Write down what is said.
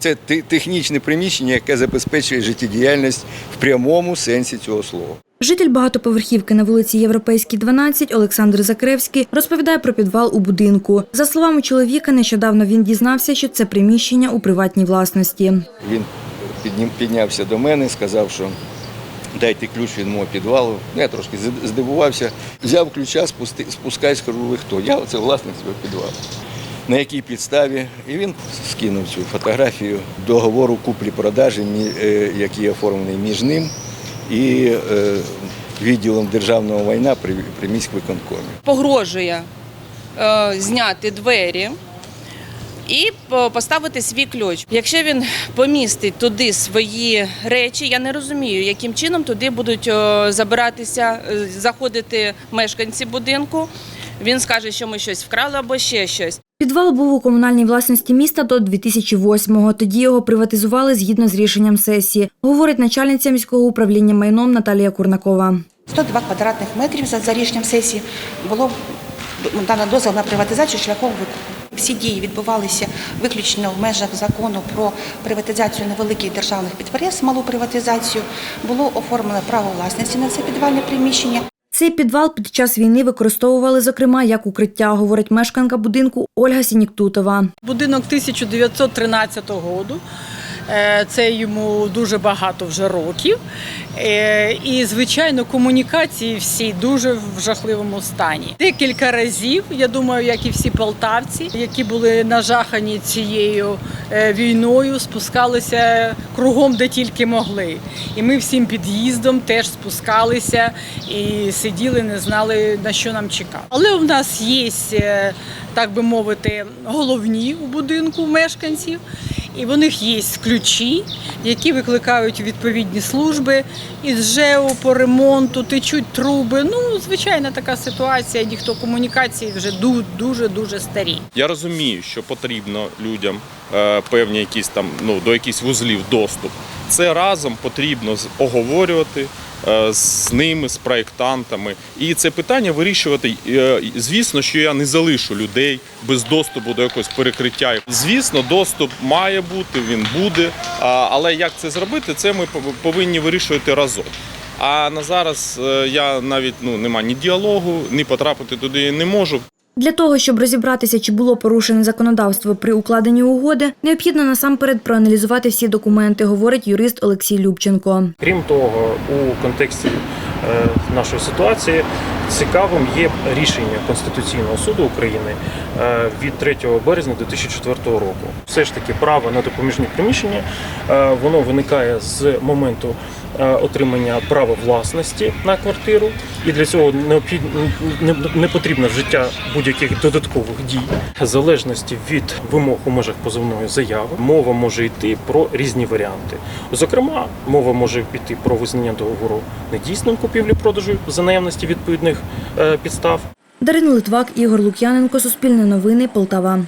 Це те- технічне приміщення, яке забезпечує життєдіяльність в прямому сенсі цього слова. Житель багатоповерхівки на вулиці Європейській, 12 Олександр Закревський розповідає про підвал у будинку. За словами чоловіка, нещодавно він дізнався, що це приміщення у приватній власності. Він піднявся до мене, сказав, що дайте ключ від мого підвалу. Я трошки здивувався, взяв ключа, спусти, спускаюсь, кажу, ви хто? Я оце власник цього підвалу. На якій підставі? І він скинув цю фотографію договору куплі-продажі, е, який оформлений між ним і е, відділом державного майна при, при міськвиконкомі. погрожує е, зняти двері і поставити свій ключ. Якщо він помістить туди свої речі, я не розумію, яким чином туди будуть е, забиратися, заходити мешканці будинку. Він скаже, що ми щось вкрали або ще щось. Підвал був у комунальній власності міста до 2008-го. Тоді його приватизували згідно з рішенням сесії, говорить начальниця міського управління майном Наталія Курнакова. 102 квадратних метрів за, рішенням сесії було дано дозвіл на приватизацію шляхом викупу. Всі дії відбувалися виключно в межах закону про приватизацію невеликих державних підприємств, малу приватизацію. Було оформлено право власності на це підвальне приміщення. Цей підвал під час війни використовували, зокрема, як укриття, говорить мешканка будинку Ольга Сініктутова. Будинок 1913 року. Е, Це йому дуже багато вже років. Е, І, звичайно, комунікації всі дуже в жахливому стані. Декілька разів, я думаю, як і всі полтавці, які були нажахані цією е, війною, спускалися кругом, де тільки могли. І ми всім під'їздом теж спускалися і сиділи, не знали на що нам чекати. Але у нас є, так би мовити, головні у будинку мешканців. І в них є ключі, які викликають відповідні служби із ЖЕО по ремонту, течуть труби. Ну, звичайна така ситуація. Ніхто комунікації вже дуже дуже старі. Я розумію, що потрібно людям е, певні якісь там ну до якихось вузлів доступ. Це разом потрібно оговорювати з ними, з проєктантами. І це питання вирішувати. Е, Звісно, що я не залишу людей без доступу до якогось перекриття. Звісно, доступ має бути, він буде. Але як це зробити, це ми повинні вирішувати разом. А на зараз е, я навіть ну нема ні діалогу, ні потрапити туди не можу. Для того, щоб розібратися, чи було порушене законодавство при укладенні угоди, необхідно насамперед проаналізувати всі документи, говорить юрист Олексій Любченко. Крім того, у контексті е, нашої ситуації цікавим є рішення Конституційного суду України е, від 3 березня 2004 року. Все ж таки право на допоміжні приміщення е, воно виникає з моменту е, отримання права власності на квартиру, і для цього не, потрібно вжиття будь-яких додаткових дій. В залежності від вимог у межах позовної заяви мова може йти про різні варіанти. Зокрема, мова може піти про визнання договору недійсним купівлі-продажу за наявності відповідних підстав. Дарина Литвак, Ігор Лук'яненко, Суспільне новини, Полтава.